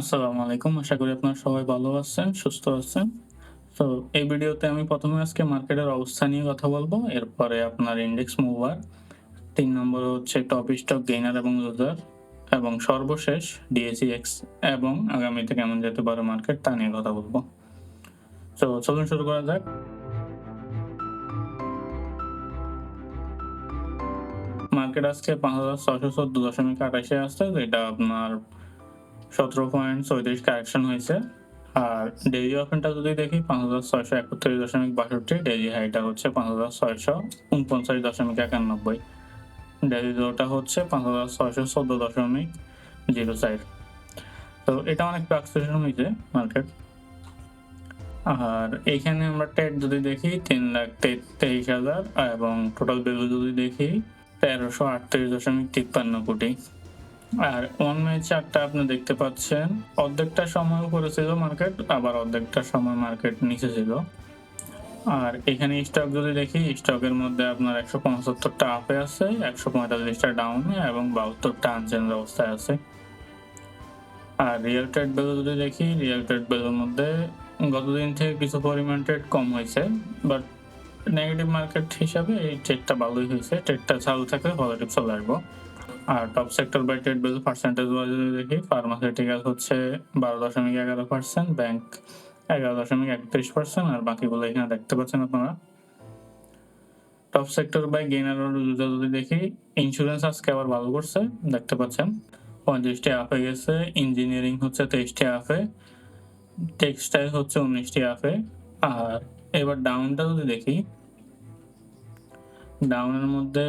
আসসালামু আলাইকুম। আশা করি আপনারা সবাই ভালো আছেন, সুস্থ আছেন। তো এই ভিডিওতে আমি ১ম এ আজকে মার্কেটের অবস্থা নিয়ে কথা বলব। এরপরে আপনার ইন্ডেক্স মুভার, ৩ নম্বরে হচ্ছে টপ স্টক গেইনার এবং লুজার এবং সর্বশেষ ডিএসইএক্স এবং আগামীতে কেমন যেতে পারে মার্কেট তা নিয়ে কথা বলব। তো চলুন শুরু করা যাক। মার্কেট আজকে ৫৬১৪.৮৮ এ আছে যেটা আপনার ১৭.৩৪ কারেকশন হয়েছে। আর ডেইলি ওপেনটা যদি দেখি ৫৬৩১.৬২ ডেইলি হাইটা হচ্ছে ৫৬৪৯.৯১ ডেইলি লোটা হচ্ছে ৫৬১৪.০৪ তো এটা অনেক ফ্লাকচুয়েশন হয়েছে মার্কেট। আর এইখানে আমরা ট্রেড যদি দেখি ৩,২৩,০০০ এবং টোটাল ভ্যালু যদি দেখি ১৩৩৮.৫৩ কোটি। আর ওয়ান মিনিট চার্টটা আপনি দেখতে পাচ্ছেন অর্ধেকটা সময় উপরে ছিল মার্কেট আবার অর্ধেকটা সময় মার্কেট নিচে ছিল। আর এখানে স্টক যদি দেখি স্টকের মধ্যে আপনার ১৭৫ টা আপে আছে, একশো পঁয়তাল্লিশটা ডাউনে এবং ৭২ টা আনচেঞ্জ অবস্থায় আছে। আর রিয়েল ট্রেড ভ্যালু যদি দেখি রিয়েল ট্রেড ভ্যালুর মধ্যে গতদিন থেকে কিছু পরিমাণ ট্রেড কম হয়েছে বাট নেগেটিভ মার্কেট হিসাবে এই ট্রেডটা ভালোই হয়েছে। ট্রেডটা চালু থাকলে পজিটিভ চলে আসব। আর top sector by trade value percentage wise যদি দেখি ফার্মাসিউটিক্যাল হচ্ছে ১২.১১%, ব্যাংক ১১.৩১% আর বাকিগুলো এখানে দেখতে পাচ্ছেন আপনারা। Top sector by gainer loser যদি দেখি ইন্স্যুরেন্স আজকে আবার ভালো করছে দেখতে পাচ্ছেন। ৩৫ টি আপে গেছে, ইঞ্জিনিয়ারিং হচ্ছে ২৩ টি আপে, টেক্সটাইল হচ্ছে ১৯ টি আপে। আর এবার ডাউনটা যদি দেখি ডাউনের মধ্যে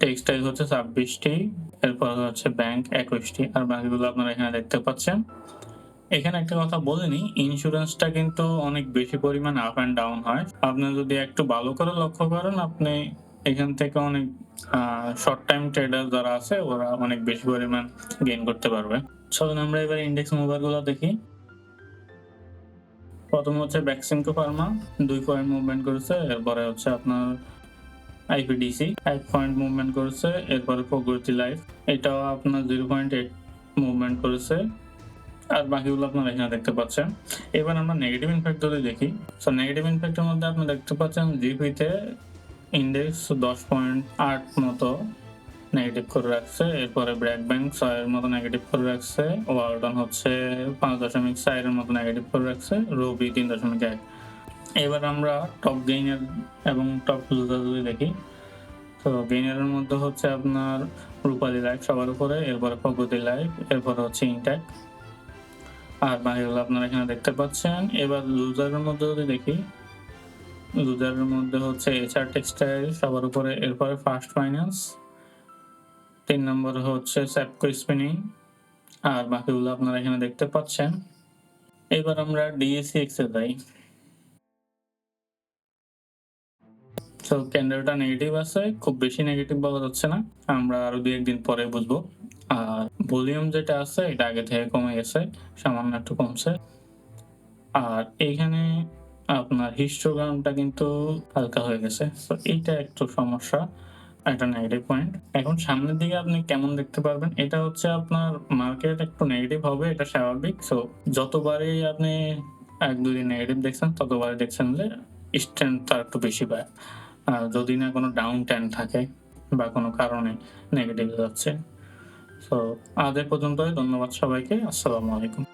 টেক্সটাইল হচ্ছে ২৬ টি, এরপর হচ্ছে ব্যাংক ২১ টি আর বাকিগুলো আপনারা এখানে দেখতে পাচ্ছেন। এখানে একটা কথা বলে নিই ইন্স্যুরেন্সটা কিন্তু অনেক বেশি পরিমাণ আপ অ্যান্ড ডাউন হয়। আপনি যদি একটু ভালো করে লক্ষ্য করেন, আপনি এখান থেকে অনেক শর্ট টাইম ট্রেডার যারা আছে, ওরা অনেক বেশি পরিমাণ গেইন করতে পারবে। চলুন আমরা এবার ইন্ডেক্স মুভারগুলো দেখি। প্রথম হচ্ছে বেক্সিমকো ফার্মা দুই পয়েন্ট মুভমেন্ট করেছে এরপরে হচ্ছে আপনার আইপিডিসি ১ পয়েন্ট মুভমেন্ট করেছে, এরপরে প্রগতি লাইফ এটাও আপনার 0.8 মুভমেন্ট করেছে। আর বাকিগুলো আপনারা এখানে দেখতে পাচ্ছেন। এবার আমরা নেগেটিভ ইমপ্যাক্ট যদি দেখি সো নেগেটিভ ইমপ্যাক্টের মধ্যে আপনি দেখতে পাচ্ছেন জিপিতে ইন্ডেক্স ১০.৮ মতো নেগেটিভ করে রাখছে। এরপরে ব্র্যাক ব্যাংক ৬ এর মতো নেগেটিভ করে রাখছে। ওয়ালটন হচ্ছে ৫.৪ এর মতো নেগেটিভ করে রাখছে। রবি ৩.১ এবার আমরা টপ গেইনার এবং টপ লুজার দেখি তো গেইনারের মধ্যে হচ্ছে আপনার রূপালী লাইফ সবার উপরে, এরপরে প্রগতি লাইফ এরপরে হচ্ছে ইনটেক আর বাকিগুলো আপনারা এখানে দেখতে পাচ্ছেন। এবার লুজারের মধ্যে যদি দেখি লুজারের মধ্যে হচ্ছে এইচআর টেক্সটাইল সবার উপরে, এরপরে ফার্স্ট ফাইন্যান্স ৩ নম্বরে হচ্ছে স্যাপকো স্পিনিং আর বাকিগুলো আপনারা এখানে দেখতে পাচ্ছেন। এবার আমরা ডিএসইএক্স এ যাই। সো ক্যান্ডেলটা নেগেটিভ আছে, খুব বেশি নেগেটিভ বলা যাচ্ছে না। আমরা আরও ২-১ দিন পরে বুঝব। আর ভলিউম যেটা আছে, এটা আগে থেকে কমে গেছে, সামান্য একটু কমছে। আর এইখানে আপনার হিস্টোগ্রামটা কিন্তু হালকা হয়ে গেছে। সো এইটা একটু সমস্যা, একটা নেগেটিভ পয়েন্ট। এখন সামনের দিকে আপনি কেমন দেখতে পারবেন এটা হচ্ছে আপনার মার্কেট একটু নেগেটিভ হবে, এটা স্বাভাবিক। সো যতবারই আপনি ১-২ দিন নেগেটিভ দেখছেন, ততবারই দেখছেন যে স্ট্রেংথটা একটু বেশি পায়। যদি না কোনো ডাউন টেন থাকে বা কোনো কারণে নেগেটিভ যাচ্ছে। তো আজ এ পর্যন্তই, ধন্যবাদ সবাইকে। আসসালামু আলাইকুম।